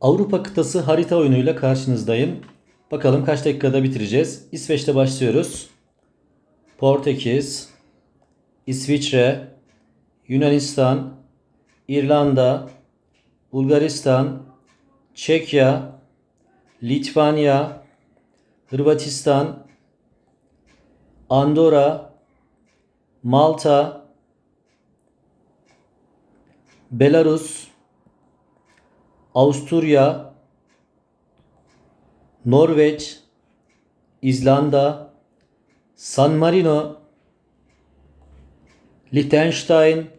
Avrupa kıtası harita oyunuyla karşınızdayım. Bakalım kaç dakikada bitireceğiz. İsveç'te başlıyoruz. Portekiz, İsviçre, Yunanistan, İrlanda, Bulgaristan, Çekya, Litvanya, Hırvatistan, Andorra, Malta, Belarus, Avusturya, Norveç, İzlanda, San Marino, Liechtenstein,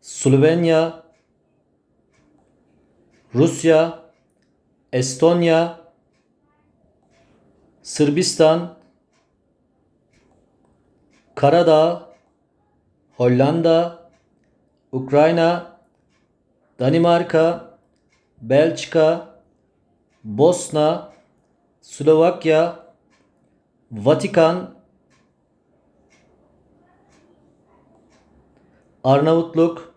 Slovenya, Rusya, Estonya, Sırbistan, Karadağ, Hollanda, Ukrayna, Danimarka, Belçika, Bosna, Slovakya, Vatikan, Arnavutluk,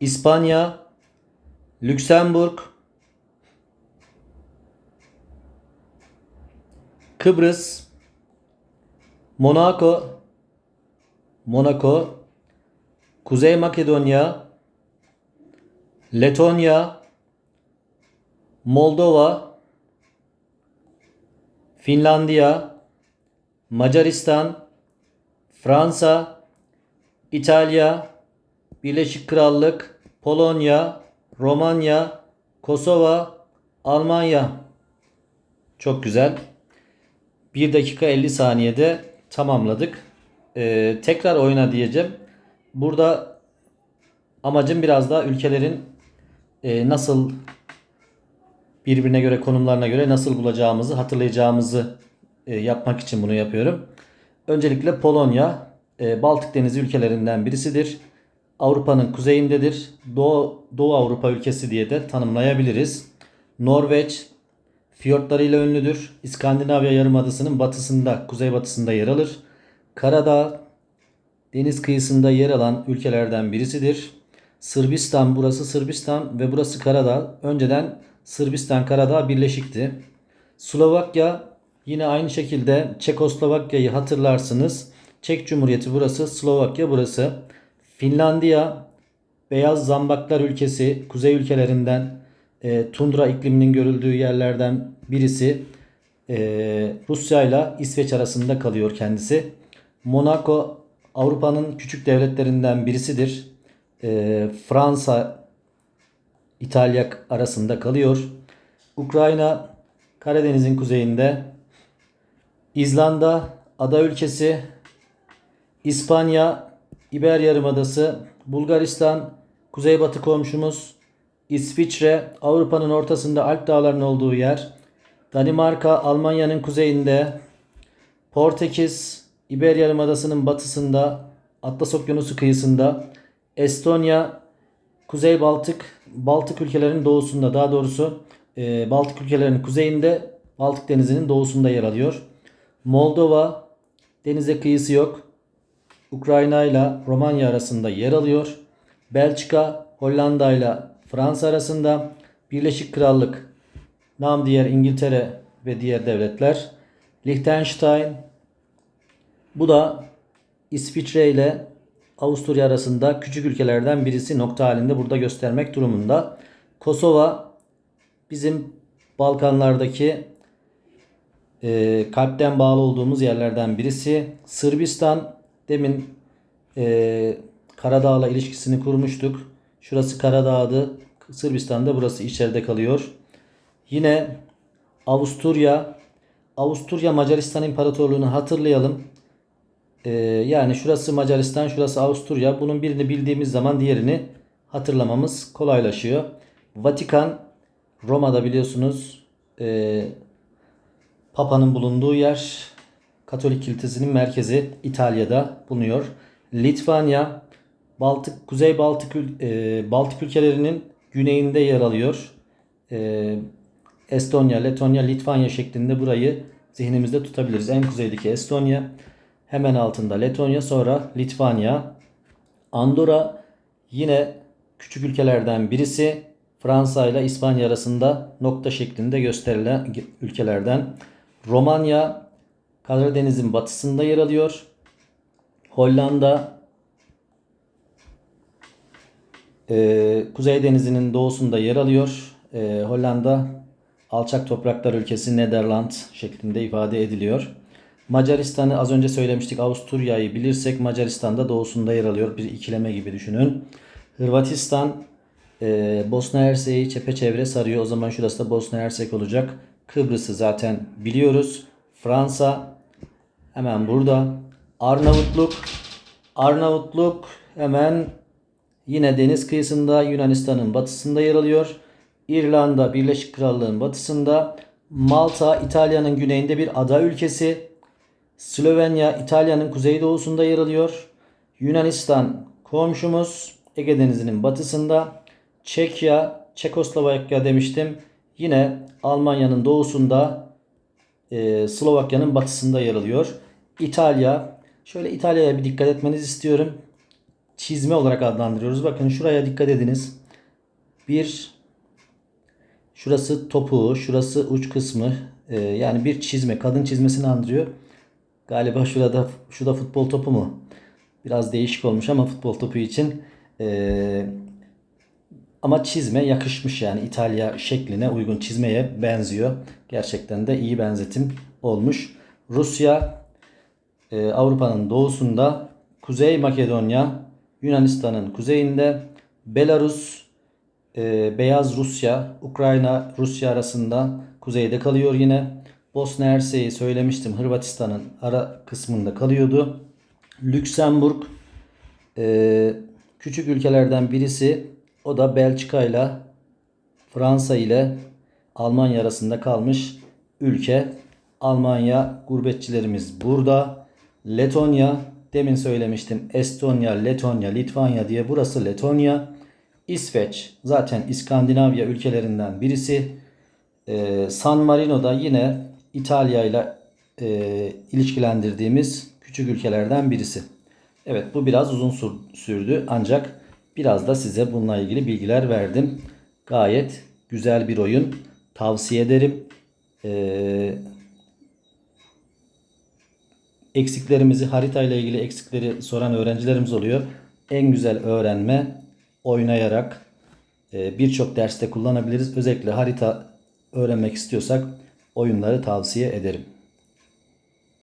İspanya, Lüksemburg, Kıbrıs, Monaco, Monaco, Kuzey Makedonya, Letonya, Moldova, Finlandiya, Macaristan, Fransa, İtalya, Birleşik Krallık, Polonya, Romanya, Kosova, Almanya. Çok güzel. 1 dakika 50 saniyede tamamladık. Ee, tekrar oyna diyeceğim. Burada amacım biraz daha ülkelerin e, nasıl birbirine göre konumlarına göre nasıl bulacağımızı hatırlayacağımızı e, yapmak için bunu yapıyorum. Öncelikle Polonya e, Baltık Denizi ülkelerinden birisidir. Avrupa'nın kuzeyindedir. Doğu, Doğu Avrupa ülkesi diye de tanımlayabiliriz. Norveç fiyortlarıyla ünlüdür. İskandinavya Yarımadası'nın batısında, kuzeybatısında yer alır. Karadağ deniz kıyısında yer alan ülkelerden birisidir. Sırbistan burası Sırbistan ve burası Karadağ. Önceden Sırbistan Karadağ birleşikti. Slovakya yine aynı şekilde Çekoslovakya'yı hatırlarsınız. Çek Cumhuriyeti burası, Slovakya burası. Finlandiya beyaz zambaklar ülkesi, kuzey ülkelerinden e, tundra ikliminin görüldüğü yerlerden birisi. E, Rusya ile İsveç arasında kalıyor kendisi. Monaco Avrupa'nın küçük devletlerinden birisidir. E, Fransa, İtalya arasında kalıyor. Ukrayna Karadeniz'in kuzeyinde. İzlanda ada ülkesi. İspanya İber Yarımadası. Bulgaristan kuzeybatı komşumuz. İsviçre Avrupa'nın ortasında Alp dağlarının olduğu yer. Danimarka Almanya'nın kuzeyinde. Portekiz İber Yarımadası'nın batısında, Atlas Okyanusu kıyısında, Estonya, Kuzey Baltık, Baltık ülkelerinin doğusunda, daha doğrusu e, Baltık ülkelerinin kuzeyinde, Baltık Denizi'nin doğusunda yer alıyor. Moldova, denize kıyısı yok. Ukrayna ile Romanya arasında yer alıyor. Belçika, Hollanda ile Fransa arasında. Birleşik Krallık, nam diğer İngiltere ve diğer devletler. Liechtenstein, bu da İsviçre ile Avusturya arasında küçük ülkelerden birisi nokta halinde burada göstermek durumunda. Kosova bizim Balkanlardaki e, kalpten bağlı olduğumuz yerlerden birisi. Sırbistan demin e, Karadağ'la ilişkisini kurmuştuk. Şurası Karadağ'dı. Sırbistan'da burası içeride kalıyor. Yine Avusturya Avusturya Macaristan İmparatorluğu'nu hatırlayalım. Ee, yani şurası Macaristan, şurası Avusturya. Bunun birini bildiğimiz zaman diğerini hatırlamamız kolaylaşıyor. Vatikan, Roma'da biliyorsunuz e, Papa'nın bulunduğu yer. Katolik Kilisesi'nin merkezi İtalya'da bulunuyor. Litvanya, Baltık, Kuzey Baltık, e, Baltık ülkelerinin güneyinde yer alıyor. E, Estonya, Letonya, Litvanya şeklinde burayı zihnimizde tutabiliriz. En kuzeydeki Estonya, hemen altında Letonya, sonra Litvanya. Andorra yine küçük ülkelerden birisi. Fransa ile İspanya arasında nokta şeklinde gösterilen ülkelerden. Romanya Karadeniz'in batısında yer alıyor. Hollanda e, Kuzey Denizi'nin doğusunda yer alıyor. E, Hollanda alçak topraklar ülkesi Nederland şeklinde ifade ediliyor. Macaristan'ı az önce söylemiştik. Avusturya'yı bilirsek Macaristan'da doğusunda yer alıyor. Bir ikileme gibi düşünün. Hırvatistan e, Bosna Hersek'i çepeçevre sarıyor. O zaman şurası da Bosna Hersek olacak. Kıbrıs'ı zaten biliyoruz. Fransa hemen burada. Arnavutluk Arnavutluk hemen yine deniz kıyısında Yunanistan'ın batısında yer alıyor. İrlanda Birleşik Krallığı'nın batısında. Malta İtalya'nın güneyinde bir ada ülkesi. Slovenya İtalya'nın kuzeydoğusunda yer alıyor. Yunanistan komşumuz Ege Denizi'nin batısında. Çekya, Çekoslovakya demiştim. Yine Almanya'nın doğusunda e, Slovakya'nın batısında yer alıyor. İtalya, şöyle İtalya'ya bir dikkat etmenizi istiyorum. Çizme olarak adlandırıyoruz. Bakın şuraya dikkat ediniz. Bir, şurası topuğu, şurası uç kısmı. E, yani bir çizme, kadın çizmesini andırıyor. Galiba şurada şu da futbol topu mu? Biraz değişik olmuş ama futbol topu için. E, ama çizme yakışmış yani İtalya şekline uygun çizmeye benziyor. Gerçekten de iyi benzetim olmuş. Rusya e, Avrupa'nın doğusunda, Kuzey Makedonya Yunanistan'ın kuzeyinde, Belarus e, Beyaz Rusya, Ukrayna Rusya arasında kuzeyde kalıyor yine. Bosna Hersek'i söylemiştim Hırvatistan'ın ara kısmında kalıyordu. Lüksemburg e, küçük ülkelerden birisi o da Belçika ile Fransa ile Almanya arasında kalmış ülke. Almanya gurbetçilerimiz burada. Letonya demin söylemiştim. Estonya, Letonya, Litvanya diye burası Letonya. İsveç zaten İskandinavya ülkelerinden birisi. Ee, San Marino da yine İtalya ile e, ilişkilendirdiğimiz küçük ülkelerden birisi. Evet bu biraz uzun sürdü ancak biraz da size bununla ilgili bilgiler verdim. Gayet güzel bir oyun. Tavsiye ederim. Ee, eksiklerimizi haritayla ilgili eksikleri soran öğrencilerimiz oluyor. En güzel öğrenme oynayarak e, birçok derste kullanabiliriz. Özellikle harita öğrenmek istiyorsak oyunları tavsiye ederim.